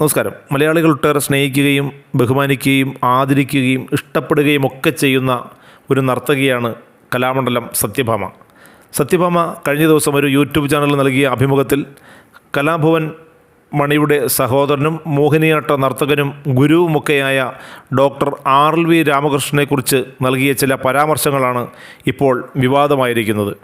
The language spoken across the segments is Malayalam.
നമസ്കാരം. മലയാളികൾ ഒട്ടേറെ സ്നേഹിക്കുകയും ബഹുമാനിക്കുകയും ആദരിക്കുകയും ഇഷ്ടപ്പെടുകയും ഒക്കെ ചെയ്യുന്ന ഒരു നർത്തകിയാണ് കലാമണ്ഡലം സത്യഭാമ. സത്യഭാമ കഴിഞ്ഞ ദിവസം ഒരു യൂട്യൂബ് ചാനലിൽ നൽകിയ അഭിമുഖത്തിൽ കലാഭവൻ മണിയുടെ സഹോദരനും മോഹിനിയാട്ട നർത്തകനും ഗുരുവുമൊക്കെയായ ഡോക്ടർ ആർ എൽ വി രാമകൃഷ്ണനെക്കുറിച്ച് നൽകിയ ചില പരാമർശങ്ങളാണ് ഇപ്പോൾ വിവാദമായിരിക്കുന്നത്.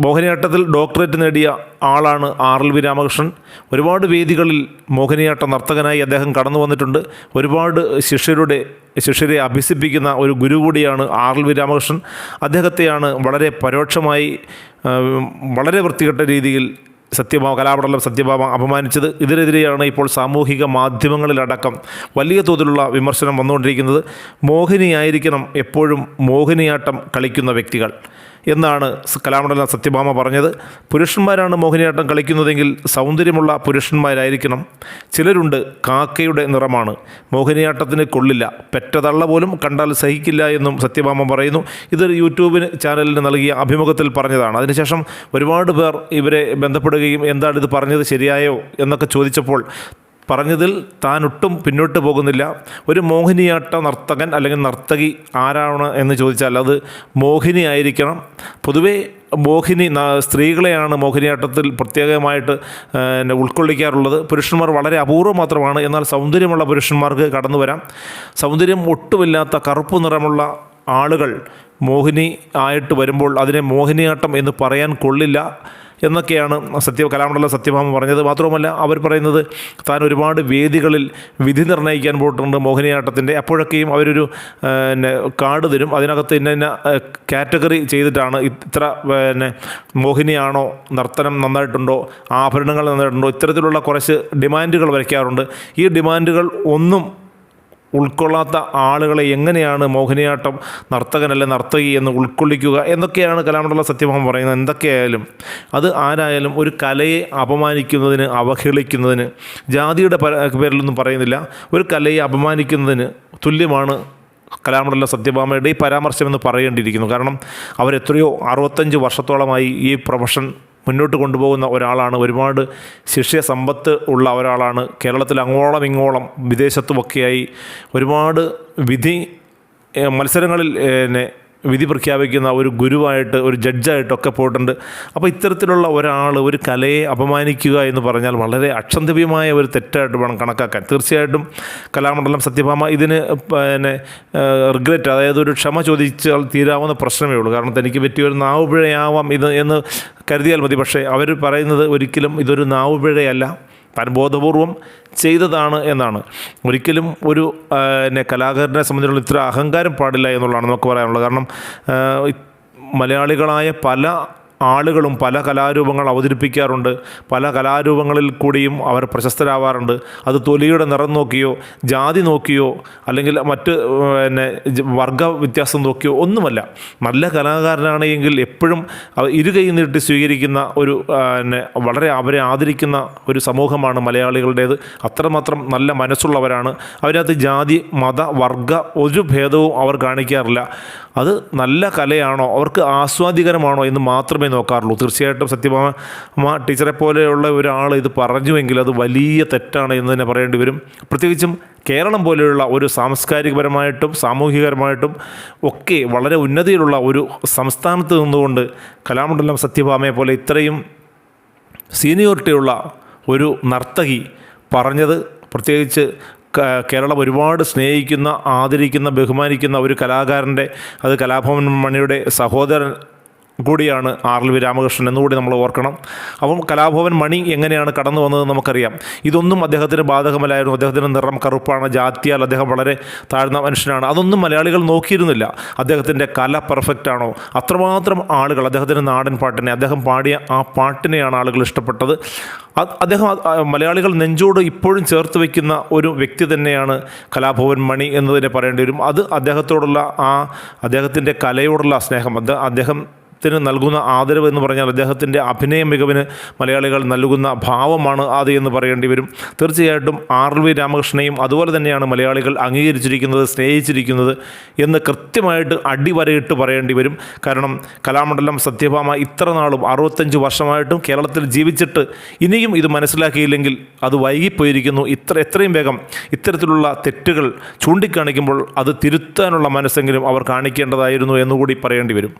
മോഹിനിയാട്ടത്തിൽ ഡോക്ടറേറ്റ് നേടിയ ആളാണ് ആർ എൽ വി രാമകൃഷ്ണൻ. ഒരുപാട് വേദികളിൽ മോഹിനിയാട്ട നർത്തകനായി അദ്ദേഹം കടന്നു വന്നിട്ടുണ്ട്. ഒരുപാട് ശിഷ്യരുടെ ശിഷ്യരെ അഭ്യസിപ്പിക്കുന്ന ഒരു ഗുരു കൂടിയാണ് ആർ എൽ വി രാമകൃഷ്ണൻ. അദ്ദേഹത്തെയാണ് വളരെ പരോക്ഷമായി വളരെ വൃത്തികെട്ട രീതിയിൽ സത്യഭാമ കലാപടലം സത്യഭാമ അപമാനിച്ചത്. ഇതിനെതിരെയാണ് ഇപ്പോൾ സാമൂഹിക മാധ്യമങ്ങളിലടക്കം വലിയ തോതിലുള്ള വിമർശനം വന്നുകൊണ്ടിരിക്കുന്നത്. മോഹിനിയായിരിക്കണം എപ്പോഴും മോഹിനിയാട്ടം കളിക്കുന്ന വ്യക്തികൾ. എന്നാണ് കലാമണ്ഡല സത്യഭാമ പറഞ്ഞത്. പുരുഷന്മാരാണ് മോഹിനിയാട്ടം കളിക്കുന്നതെങ്കിൽ സൗന്ദര്യമുള്ള പുരുഷന്മാരായിരിക്കണം. ചിലരുണ്ട് കാക്കയുടെ നിറമാണ്. മോഹിനിയാട്ടത്തിന് കൊള്ളില്ല. പെറ്റതള്ള പോലും കണ്ടാൽ സഹിക്കില്ല എന്നും സത്യഭാമ പറയുന്നു. ഇത് യൂട്യൂബിന് ചാനലിന് നൽകിയ അഭിമുഖത്തിൽ പറഞ്ഞതാണ്. അതിനുശേഷം ഒരുപാട് പേർ ഇവരെ ബന്ധപ്പെടുകയും എന്താണ് ഇത് പറഞ്ഞത് ശരിയായോ എന്നൊക്കെ ചോദിച്ചപ്പോൾ പറഞ്ഞതിൽ താൻ ഒട്ടും പിന്നോട്ട് പോകുന്നില്ല. ഒരു മോഹിനിയാട്ട നർത്തകൻ അല്ലെങ്കിൽ നർത്തകി ആരാണ് എന്ന് ചോദിച്ചാൽ അത് മോഹിനി ആയിരിക്കണം. പൊതുവേ മോഹിനി സ്ത്രീകളെയാണ് മോഹിനിയാട്ടത്തിൽ പ്രത്യേകമായിട്ട് ഉൾക്കൊള്ളിക്കാറുള്ളത്. പുരുഷന്മാർ വളരെ അപൂർവം മാത്രമാണ്. എന്നാൽ സൗന്ദര്യമുള്ള പുരുഷന്മാർക്ക് കടന്നു വരാം. സൗന്ദര്യം ഒട്ടുമില്ലാത്ത കറുപ്പ് നിറമുള്ള ആളുകൾ മോഹിനി ആയിട്ട് വരുമ്പോൾ അതിനെ മോഹിനിയാട്ടം എന്ന് പറയാൻ കൊള്ളില്ല. എന്നൊക്കെയാണ് സത്യ കലാമണ്ഡലം സത്യഭാമ പറഞ്ഞത്. മാത്രവുമല്ല അവർ പറയുന്നത് താൻ ഒരുപാട് വേദികളിൽ വിധി നിർണയിക്കാൻ പോയിട്ടുണ്ട് മോഹിനിയാട്ടത്തിന്റെ. അപ്പോഴൊക്കെയും അവരൊരു പിന്നെ കാർഡ് തരും. അതിനകത്ത് ഇന്ന ഇന്ന കാറ്റഗറി ചെയ്തിട്ടാണ് ഇത്ര പിന്നെ മോഹിനിയാണോ നർത്തനം നന്നായിട്ടുണ്ടോ ആഭരണങ്ങൾ നന്നായിട്ടുണ്ടോ ഇത്തരത്തിലുള്ള കുറച്ച് ഡിമാൻഡുകൾ വരയ്ക്കാറുണ്ട്. ഈ ഡിമാൻഡുകൾ ഒന്നും ഉൾക്കൊള്ളാത്ത ആളുകളെ എങ്ങനെയാണ് മോഹിനിയാട്ടം നർത്തകനല്ല നർത്തകി എന്ന് ഉൾക്കൊള്ളിക്കുക എന്നൊക്കെയാണ് കലാമണ്ഡല സത്യഭാമ പറയുന്നത്. എന്തൊക്കെയായാലും അത് ആരായാലും ഒരു കലയെ അപമാനിക്കുന്നതിന് അവഹേളിക്കുന്നതിന് ജാതിയുടെ പേരിലൊന്നും പറയുന്നില്ല. ഒരു കലയെ അപമാനിക്കുന്നതിന് തുല്യമാണ് കലാമണ്ഡല സത്യഭാമയുടെ ഈ പരാമർശം എന്ന് പറയേണ്ടിയിരിക്കുന്നു. കാരണം അവരെത്രയോ അറുപത്തഞ്ച് വർഷത്തോളമായി ഈ പ്രൊഫഷൻ മുന്നോട്ട് കൊണ്ടുപോകുന്ന ഒരാളാണ്. ഒരുപാട് ശിഷ്യ സമ്പത്ത് ഉള്ള ഒരാളാണ്. കേരളത്തിൽ അങ്ങോളം ഇങ്ങോളം വിദേശത്തുമൊക്കെയായി ഒരുപാട് വിധി മത്സരങ്ങളിൽ വിധി പ്രഖ്യാപിക്കുന്ന ഒരു ഗുരുവായിട്ട് ഒരു ജഡ്ജായിട്ടൊക്കെ പോയിട്ടുണ്ട്. അപ്പോൾ ഇത്തരത്തിലുള്ള ഒരാൾ ഒരു കലയെ അപമാനിക്കുക എന്ന് പറഞ്ഞാൽ വളരെ അക്ഷന്തവ്യമായ ഒരു തെറ്റായിട്ട് വേണം കണക്കാക്കാൻ. തീർച്ചയായിട്ടും കലാമണ്ഡലം സത്യഭാമ ഇതിന് പിന്നെ റിഗ്രറ്റ് അതായത് ഒരു ക്ഷമ ചോദിച്ചാൽ തീരാവുന്ന പ്രശ്നമേ ഉള്ളൂ. കാരണം തനിക്ക് പറ്റിയ ഒരു നാവുപിഴയാവാം ഇത് എന്ന് കരുതിയാൽ മതി. പക്ഷേ അവർ പറയുന്നത് ഒരിക്കലും ഇതൊരു നാവുപിഴയല്ല. താൻ ബോധപൂർവം ചെയ്തതാണ് എന്നാണ്. ഒരിക്കലും ഒരു പിന്നെ കലാകാരനെ സംബന്ധിച്ചുള്ള ഇത്ര അഹങ്കാരം പാടില്ല എന്നുള്ളതാണ് നമുക്ക് പറയാനുള്ളത്. കാരണം മലയാളികളായ പല ആളുകളും പല കലാരൂപങ്ങൾ അവതരിപ്പിക്കാറുണ്ട്. പല കലാരൂപങ്ങളിൽ കൂടിയും അവർ പ്രശസ്തരാവാറുണ്ട്. അത് തൊലിയുടെ നിറം നോക്കിയോ ജാതി നോക്കിയോ അല്ലെങ്കിൽ മറ്റ് പിന്നെ വർഗ വ്യത്യാസം നോക്കിയോ ഒന്നുമല്ല. നല്ല കലാകാരനാണ് എപ്പോഴും അവ- ഇരുകൈ നീട്ടി സ്വീകരിക്കുന്ന ഒരു പിന്നെ വളരെ അവരെ ആദരിക്കുന്ന ഒരു സമൂഹമാണ് മലയാളികളുടേത്. അത്രമാത്രം നല്ല മനസ്സുള്ളവരാണ്. അവരകത്ത് ജാതി മത വർഗ ഒരു ഭേദവും അവർ കാണിക്കാറില്ല. അത് നല്ല കലയാണോ? അവർക്ക് ആസ്വാദികരമാണോ എന്ന് മാത്രമേ നോക്കാറുള്ളൂ. തീർച്ചയായിട്ടും സത്യഭാമ ടീച്ചറെ പോലെയുള്ള ഒരാൾ ഇത് പറഞ്ഞുവെങ്കിൽ അത് വലിയ തെറ്റാണ് എന്ന് തന്നെ പറയേണ്ടി വരും. പ്രത്യേകിച്ചും കേരളം പോലെയുള്ള ഒരു സാംസ്കാരികപരമായിട്ടും സാമൂഹികപരമായിട്ടും ഒക്കെ വളരെ ഉന്നതിയിലുള്ള ഒരു സംസ്ഥാനത്ത് നിന്നുകൊണ്ട് കലാമണ്ഡലം സത്യഭാമയെ പോലെ ഇത്രയും സീനിയോറിറ്റിയുള്ള ഒരു നർത്തകി പറഞ്ഞത് പ്രത്യേകിച്ച് കേരളം ഒരുപാട് സ്നേഹിക്കുന്ന ആദരിക്കുന്ന ബഹുമാനിക്കുന്ന ഒരു കലാകാരന്റെ അത് കലാഭവൻ മണിയുടെ സഹോദരൻ കൂടിയാണ് ആർ എൽ വി രാമകൃഷ്ണൻ എന്നുകൂടി നമ്മൾ ഓർക്കണം. അപ്പം കലാഭവൻ മണി എങ്ങനെയാണ് കടന്നു വന്നത് നമുക്കറിയാം. ഇതൊന്നും അദ്ദേഹത്തിന് ബാധകമല്ലായിരുന്നു. അദ്ദേഹത്തിന്റെ നിറം കറുപ്പാണ് ജാത്തിയാൽ അദ്ദേഹം വളരെ താഴ്ന്ന മനുഷ്യനാണ്. അതൊന്നും മലയാളികൾ നോക്കിയിരുന്നില്ല. അദ്ദേഹത്തിന്റെ കല പെർഫെക്റ്റ് ആണോ? അത്രമാത്രം ആളുകൾ അദ്ദേഹത്തിന്റെ നാടൻ പാട്ടിനെ അദ്ദേഹം പാടിയ ആ പാട്ടിനെയാണ് ആളുകൾ ഇഷ്ടപ്പെട്ടത്. അദ്ദേഹം മലയാളികൾ നെഞ്ചോട് ഇപ്പോഴും ചേർത്ത് വയ്ക്കുന്ന ഒരു വ്യക്തി തന്നെയാണ് കലാഭവൻ മണി എന്ന് തന്നെ പറയേണ്ടി വരും. അത് അദ്ദേഹത്തോടുള്ള ആ അദ്ദേഹത്തിന്റെ കലയോടുള്ള സ്നേഹം. അദ്ദേഹം ത്തിന് നൽകുന്ന ആദരവ് എന്ന് പറഞ്ഞാൽ അദ്ദേഹത്തിന്റെ അഭിനയ മികവിന് മലയാളികൾ നൽകുന്ന ഭാവമാണ് അത് എന്ന് പറയേണ്ടി വരും. തീർച്ചയായിട്ടും ആർ വി രാമകൃഷ്ണനെയും അതുപോലെ തന്നെയാണ് മലയാളികൾ അംഗീകരിച്ചിരിക്കുന്നത് സ്നേഹിച്ചിരിക്കുന്നത് എന്ന് കൃത്യമായിട്ട് അടിവരയിട്ട് പറയേണ്ടി വരും. കാരണം കലാമണ്ഡലം സത്യഭാമ ഇത്ര നാളും അറുപത്തഞ്ച് വർഷമായിട്ടും കേരളത്തിൽ ജീവിച്ചിട്ട് ഇനിയും ഇത് മനസ്സിലാക്കിയില്ലെങ്കിൽ അത് വൈകിപ്പോയിരിക്കുന്നു. ഇത്ര എത്രയും വേഗം ഇത്തരത്തിലുള്ള തെറ്റുകൾ ചൂണ്ടിക്കാണിക്കുമ്പോൾ അത് തിരുത്താനുള്ള മനസ്സെങ്കിലും അവർ കാണിക്കേണ്ടതായിരുന്നു എന്നുകൂടി പറയേണ്ടി വരും.